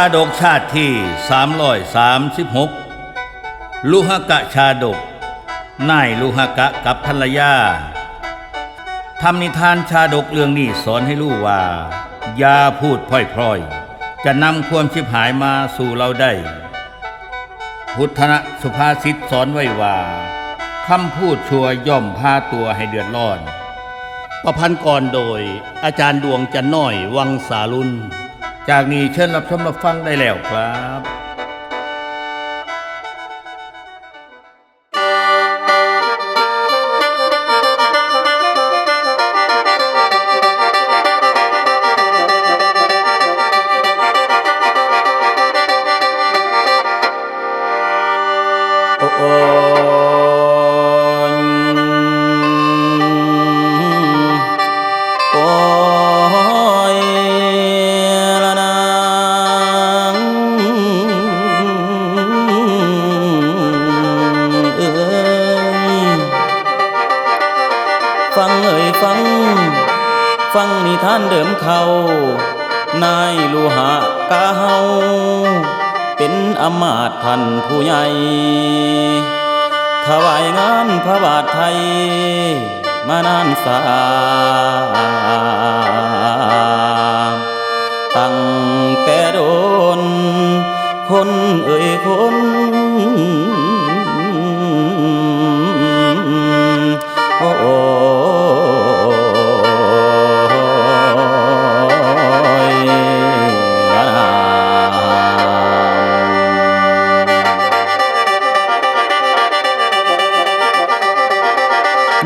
าดกชาติที่ 336 ลุหกะชาดก นายลุหกะกับภรรยาทำนิทานชาดกเรื่องนี้สอนให้รู้ว่า อย่าพูดพร่อยๆ จะนำความชิบหายมาสู่เราได้ พุทธะสุภาษิตสอนไว้ว่าคำพูดชัวย่อมพาตัวให้เดือดร้อน ประพันธ์ก่อนโดยอาจารย์ดวงจันน้อยวังสาลุน จากนี้เชิญรับชมรับฟังได้แล้วครับโอ้ ฟังนิทานเดิมเขานายลูหะกาเฮาเป็นอำมาตท่านผู้ใหญ่ถวายงานพระบาทไทย มานานสาตั้งแต่โดน คนเอ่ยคน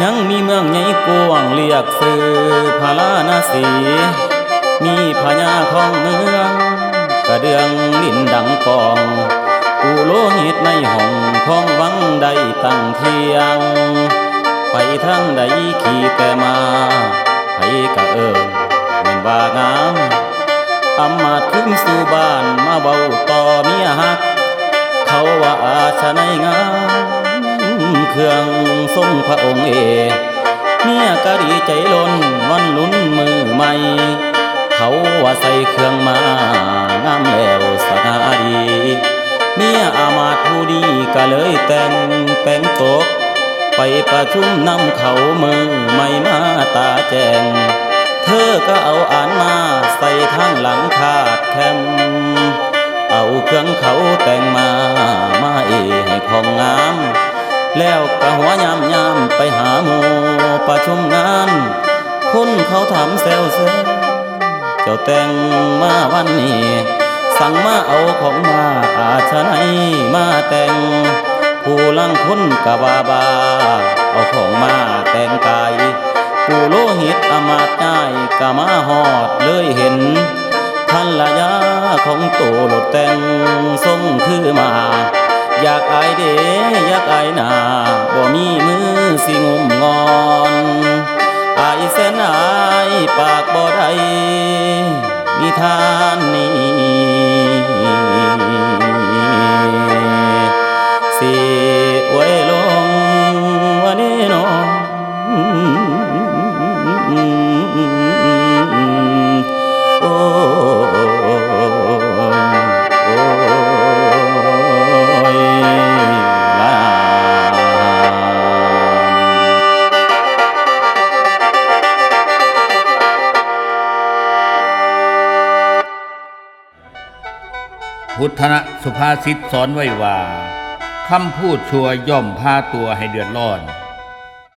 ยังมีเมืองใหญ่กวงเรียกสือพาลานาสี มีพญาของเมือง กระเดืองลิ้นดังกองปูโลหิตในห้องของวังใดตั้งเทียง ไปทางใดขี่แต่มาไปกะเอิงเหมือนว่างามอำมาตย์ขึ้นสู่บ้านมาเบาต่อเมียฮัก เขาว่าอาชะในงาม เครื่องทรงพระองค์เอเมียก็ดีใจล้นวันลุ้นมือใหม่ เขาว่าใส่เครื่องมางามแล้วสง่าดีเมียอามาตผู้ดีก็เลยแต่งแปลงตก ไปประชุมนำเขามือไม่มาตาแจง เธอก็เอาอ่านมาใส่ทางหลังคาดแคมเอาเครื่องเขาแต่งมา หัวยามยามไปหาหมูประชุมงานคนเขาถามแซวเซเจ้าแต่งมาวันนี้ สั่งมาเอาของมาอาชะไหนมาแต่ง ผู้ลังคนกะบาบา เอาของมาแต่งกายผู้โลหิตอมาตย์ายกะมาหอดเลยเห็นท่านละยาของโตหลดแต่งทรงคือมา อยากอายเดอยากอายนา มีมือสิงุมงอนอายเสนอายปากบ่ได้มีทานนี้สิไว้ลงวันนี้น้อง พุทธนะสุภาษิตสอนไว้ว่าคำพูดชั่วย่อมพาตัวให้เดือดร้อน